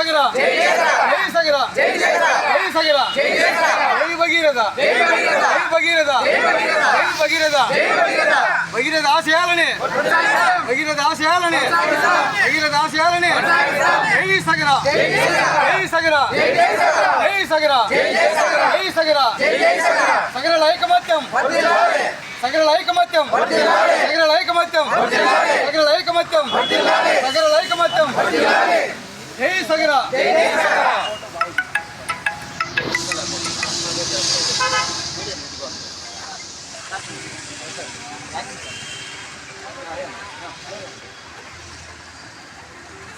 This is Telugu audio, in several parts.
సగర జై సగర జై సగర జై భగీరథ. జై భగీరథ. జై భగీరథ. భగీరథ. ఆశయాలని. భగీరథ ఆశయాలని. భగీరథ ఆశయాలని. జై సగర. జై సగర. జై సగర. జై సగర. సగర. ఐకమత్యం సగర. ఐకమత్యం సగర. ఐకమత్యం సగర. ఐకమత్యం సగర ఐకమత్యం జై సగర.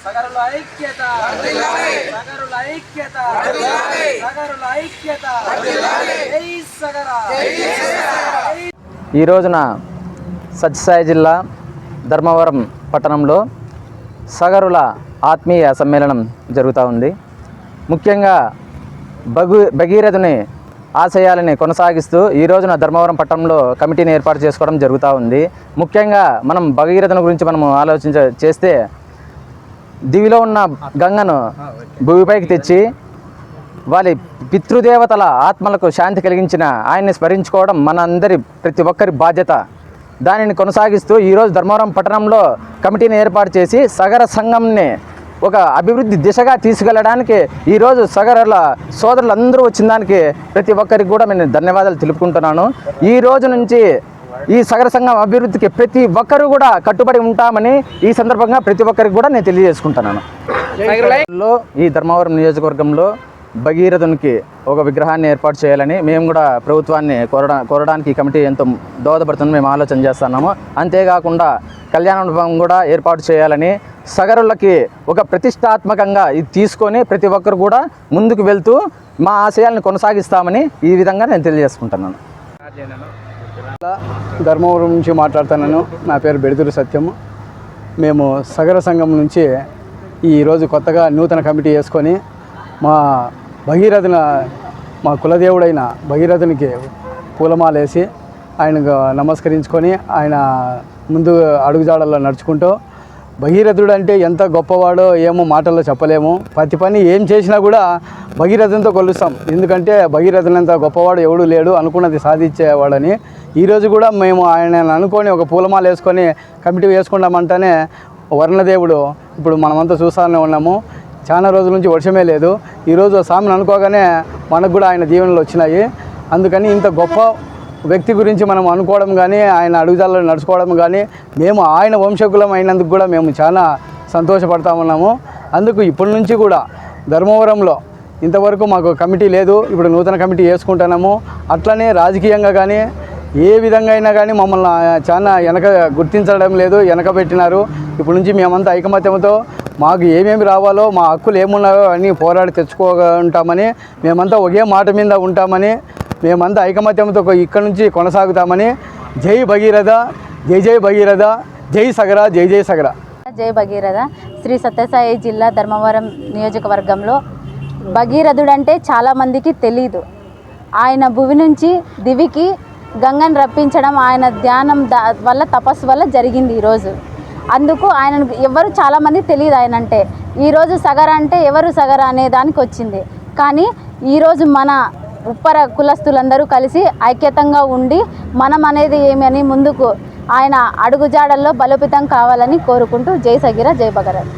సగరుల ఐక్యత. సగరుల ఐక్యత. సగరుల ఐక్యత. జై ఈ రోజున సత్యసాయి జిల్లా ధర్మవరం పట్టణంలో సగరుల ఆత్మీయ సమ్మేళనం జరుగుతూ ఉంది. ముఖ్యంగా భగు భగీరథుని ఆశయాలని కొనసాగిస్తూ ఈ రోజున ధర్మవరం పట్టణంలో కమిటీని ఏర్పాటు చేసుకోవడం జరుగుతూ ఉంది. ముఖ్యంగా మనం భగీరథుని గురించి మనం ఆలోచించ చేస్తే దివిలో ఉన్న గంగను భూమిపైకి తెచ్చి వారి పితృదేవతల ఆత్మలకు శాంతి కలిగించిన ఆయన్ని స్మరించుకోవడం మన అందరి ప్రతి ఒక్కరి బాధ్యత. దానిని కొనసాగిస్తూ ఈరోజు ధర్మవరం పట్టణంలో కమిటీని ఏర్పాటు చేసి సగర సంఘంని ఒక అభివృద్ధి దిశగా తీసుకెళ్ళడానికి ఈరోజు సగరల సోదరులు అందరూ వచ్చిన దానికి ప్రతి ఒక్కరికి కూడా నేను ధన్యవాదాలు తెలుపుకుంటున్నాను. ఈ రోజు నుంచి ఈ సగర సంఘం అభివృద్ధికి ప్రతి ఒక్కరూ కూడా కట్టుబడి ఉంటామని ఈ సందర్భంగా ప్రతి ఒక్కరికి కూడా నేను తెలియజేసుకుంటున్నాను. ఈ ధర్మవరం నియోజకవర్గంలో భగీరథునికి ఒక విగ్రహాన్ని ఏర్పాటు చేయాలని మేము కూడా ప్రభుత్వాన్ని కోరడా కోరడానికి ఈ కమిటీ ఎంతో దోహదపడుతుందని మేము ఆలోచన చేస్తున్నాము. అంతేకాకుండా కళ్యాణ మండపం కూడా ఏర్పాటు చేయాలని సగరులకి ఒక ప్రతిష్టాత్మకంగా ఇది తీసుకొని ప్రతి ఒక్కరు కూడా ముందుకు వెళ్తూ మా ఆశయాలను కొనసాగిస్తామని ఈ విధంగా నేను తెలియజేసుకుంటున్నాను. ధర్మవరం నుంచి మాట్లాడుతున్నాను. నా పేరు బెడుతురు సత్యము. మేము సగర సంఘం నుంచి ఈరోజు కొత్తగా నూతన కమిటీ వేసుకొని మా భగీరథున మా కులదేవుడైన భగీరథునికి పూలమాలేసి ఆయనకు నమస్కరించుకొని ఆయన ముందు అడుగుజాడల్లో నడుచుకుంటూ భగీరథుడు అంటే ఎంత గొప్పవాడో ఏమో మాటల్లో చెప్పలేము. ప్రతి పని ఏం చేసినా కూడా భగీరథంతో కొలుస్తాం. ఎందుకంటే భగీరథునంత గొప్పవాడు ఎవడు లేడు అనుకున్నది సాధించేవాడని. ఈరోజు కూడా మేము ఆయన అనుకొని ఒక పూలమాల వేసుకొని కమిటీ వేసుకున్నామంటేనే వర్ణదేవుడు ఇప్పుడు మనమంతా చూస్తూనే ఉన్నాము. చాలా రోజుల నుంచి వర్షమే లేదు. ఈరోజు స్వామిని అనుకోగానే మనకు కూడా ఆయన దీవెనలు వచ్చినాయి. అందుకని ఇంత గొప్ప వ్యక్తి గురించి మనం అనుకోవడం కానీ ఆయన అడుగుజాలలో నడుచుకోవడం కానీ మేము ఆయన వంశకులం అయినందుకు కూడా మేము చాలా సంతోషపడతా ఉన్నాము. అందుకు ఇప్పటి నుంచి కూడా ధర్మవరంలో ఇంతవరకు మాకు కమిటీ లేదు. ఇప్పుడు నూతన కమిటీ వేసుకుంటున్నాము. అట్లనే రాజకీయంగా కానీ ఏ విధంగా అయినా కానీ మమ్మల్ని చాలా వెనక గుర్తించడం లేదు వెనక పెట్టినారు. ఇప్పటి నుంచి మేమంతా ఐకమత్యంతో మాకు ఏమేమి రావాలో మా హక్కులు ఏమున్నాయో అన్నీ పోరాడి తెచ్చుకుంటామని మేమంతా ఒకే మాట మీద ఉంటామని మేమంతా ఐకమత్యంతో ఇక్కడ నుంచి కొనసాగుతామని జై భగీరథ జై జై భగీరథ జై సగర జై జై సగర. జై భగీరథ శ్రీ సత్యసాయి జిల్లా ధర్మవరం నియోజకవర్గంలో భగీరథుడంటే చాలామందికి తెలీదు. ఆయన భువి నుంచి దివికి గంగను రప్పించడం ఆయన ధ్యానం దా వల్ల తపస్సు వల్ల జరిగింది ఈరోజు అందుకు ఆయన ఎవరు చాలామంది తెలియదు ఆయన అంటే ఈరోజు సగర అంటే ఎవరు సగర అనే దానికి వచ్చింది. కానీ ఈరోజు మన ఉప్పర కులస్తులందరూ కలిసి ఐక్యతంగా ఉండి మనం అనేది ఏమి అని ముందుకు ఆయన అడుగుజాడల్లో బలోపేతం కావాలని కోరుకుంటూ జై సగిర జై భగరథ్.